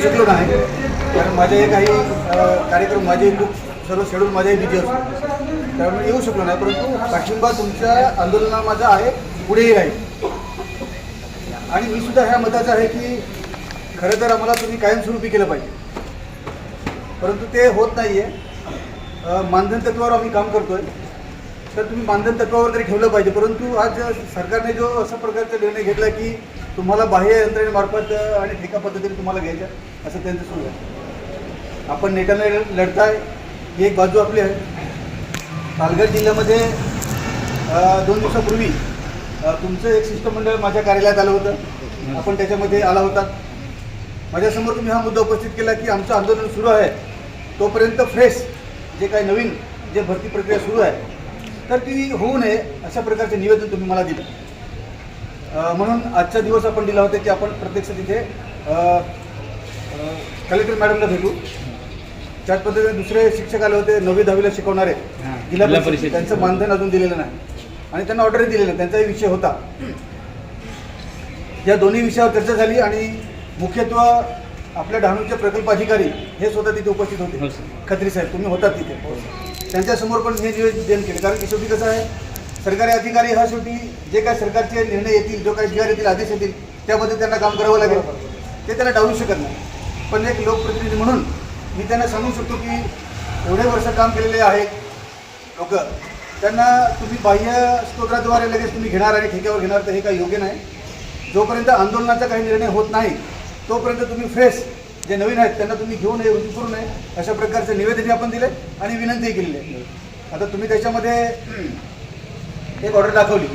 शकलो नाही. कारण माझे काही कार्यक्रम माझे खूप सर्व शेड्यूल माझे बिझी असतो. त्यामुळे येऊ शकलो नाही. परंतु पाठिंबा तुमच्या आंदोलना माझा आहे पुढेही राहील. आणि मी सुद्धा ह्या मताचा आहे की खरं तर आम्हाला तुम्ही कायमस्वरूपी केलं पाहिजे. परंतु ते होत नाही आहे मानधन तत्वावर आम्ही काम करतो आहे तर तुम्ही मानधन तत्वावर तरी ठेवलं पाहिजे. परंतु आज सरकारने जो अशा प्रकारचा निर्णय घेतला की तुम्हाला बाह्य यंत्रणेमार्फत आणि ठेका पद्धतीने तुम्हाला घ्यायचं असं त्यांचं सुरू आहे. आपण नेटाने लढताय ही एक बाजू आपली आहे. पालघर जिल्ह्यामध्ये दोन दिवसापूर्वी तुमचं एक शिष्टमंडळ माझ्या कार्यालयात आलं होतं. आपण त्याच्यामध्ये आला होता. माझ्यासमोर तुम्ही हा मुद्दा उपस्थित केला की आमचं आंदोलन सुरू आहे. तोपर्यंत फ्रेश जे काही नवीन जे भरती प्रक्रिया सुरू आहे तर ती होऊ नये अशा प्रकारचे निवेदन तुम्ही मला दिलं. म्हणून आजचा दिवस आपण दिला होता की आपण प्रत्यक्ष तिथे कलेक्टर मॅडमला भेटू. त्याच पद्धतीने दुसरे शिक्षक आले होते नववी दहावीला शिकवणारे. हां, जिल्हा परिषद. त्यांचं मानधन अजून दिलेलं नाही. आणि त्यांना ऑर्डरही दिलेलं नाही. त्यांचाही विषय होता. या दोन्ही विषयावर चर्चा झाली आणि मुख्यत्व आपल्या डहाणूचे प्रकल्प अधिकारी हे स्वतः तिथे उपस्थित हो, होते सर. खत्री साहेब तुम्ही होतात तिथे. त्यांच्यासमोर पण हे निवेदन केले. कारण की शेवटी कसं आहे सरकारी अधिकारी हा शेवटी जे काही सरकारचे निर्णय येतील जो काही आर येतील आदेश येतील त्यामध्ये त्यांना काम करावं लागेल. ते त्यांना डावलू शकत नाही. पण एक लोकप्रतिनिधी म्हणून मी त्यांना सांगू शकतो की एवढे वर्ष काम केलेले आहेत लोक त्यांना तुम्ही बाह्य स्तोत्राद्वारे लगेच तुम्ही घेणार आणि ठेक्यावर घेणार तर हे काही योग्य नाही. जोपर्यंत आंदोलनाचा काही निर्णय होत नाही तोपर्यंत तुम्ही फ्रेश जे नवीन आहेत त्यांना तुम्ही घेऊ नये करू नये. अशा प्रकारचे निवेदनही आपण दिले आणि विनंतीही केलेली आहे आता तुम्ही त्याच्यामध्ये एक ऑर्डर दाखवली.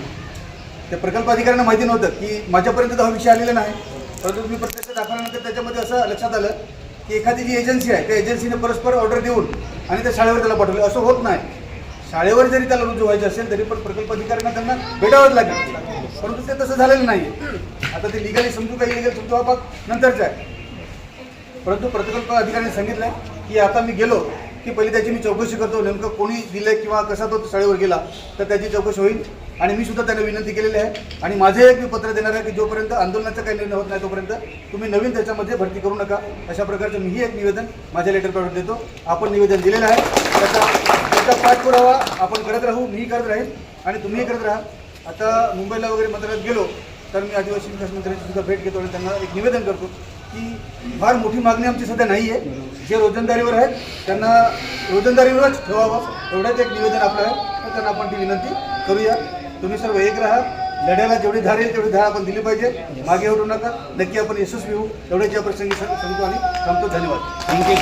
त्या प्रकल्प अधिकाऱ्यांना माहिती नव्हतं की माझ्यापर्यंत तर हा विषय आलेला नाही. परंतु तुम्ही प्रत्यक्ष दाखवल्यानंतर त्याच्यामध्ये असं लक्षात आलं की एखादी जी एजन्सी आहे त्या एजन्सीने परस्पर ऑर्डर देऊन आणि त्या शाळेवर त्याला पाठवले. असं होत नाही. शाळेवर जरी त्याला रुजू व्हायचं असेल तरी पण प्रकल्प अधिकाऱ्यांना त्यांना भेटावंच लागेल. परंतु ते तसं झालेलं नाही. आता ते लिगली समजू काही लिगल समजू हा भाग नंतरचा आहे. परंतु प्रकल्प अधिकाऱ्यांनी सांगितलं की आता मी गेलो की पहिली त्याची मी चौकशी करतो नेमकं कोणी दिलं किंवा कसा तो शाळेवर गेला तर त्याची चौकशी होईल. आणि मी सुद्धा त्यांना विनंती केलेली आहे. आणि माझे एक मी पत्र देणार आहे की जोपर्यंत आंदोलनाचा काही निर्णय होत नाही तोपर्यंत तुम्ही नवीन त्याच्यामध्ये भरती करू नका. अशा प्रकारचं मीही एक निवेदन माझ्या लेटर पॅडवर देतो. आपण निवेदन दिलेलं आहे. त्याचा त्याचा पाठपुरावा आपण करत राहू मीही करत राहील. आणि तुम्हीही करत राहा. आता मुंबईला वगैरे मंत्रालयात गेलो तर मी आदिवासी विकास मंत्र्यांची सुद्धा भेट घेतो आणि त्यांना एक निवेदन करतो. की फार मोठी मागणी आमची सध्या नाही आहे जे रोजंदारीवर आहेत त्यांना रोजंदारीवरच ठेवावं. एवढंच एक निवेदन आपलं आहे. तर त्यांना आपण ती विनंती करूया. तुम्ही सर्व एक राहा. लढ्याला जेवढी धार येईल तेवढी धार आपण दिली पाहिजे. मागे हटू नका. नक्की आपण यशस्वी होऊ. एवढ्याच या प्रसंगी सांगतो आणि थांबतो. धन्यवाद. थँक्यू.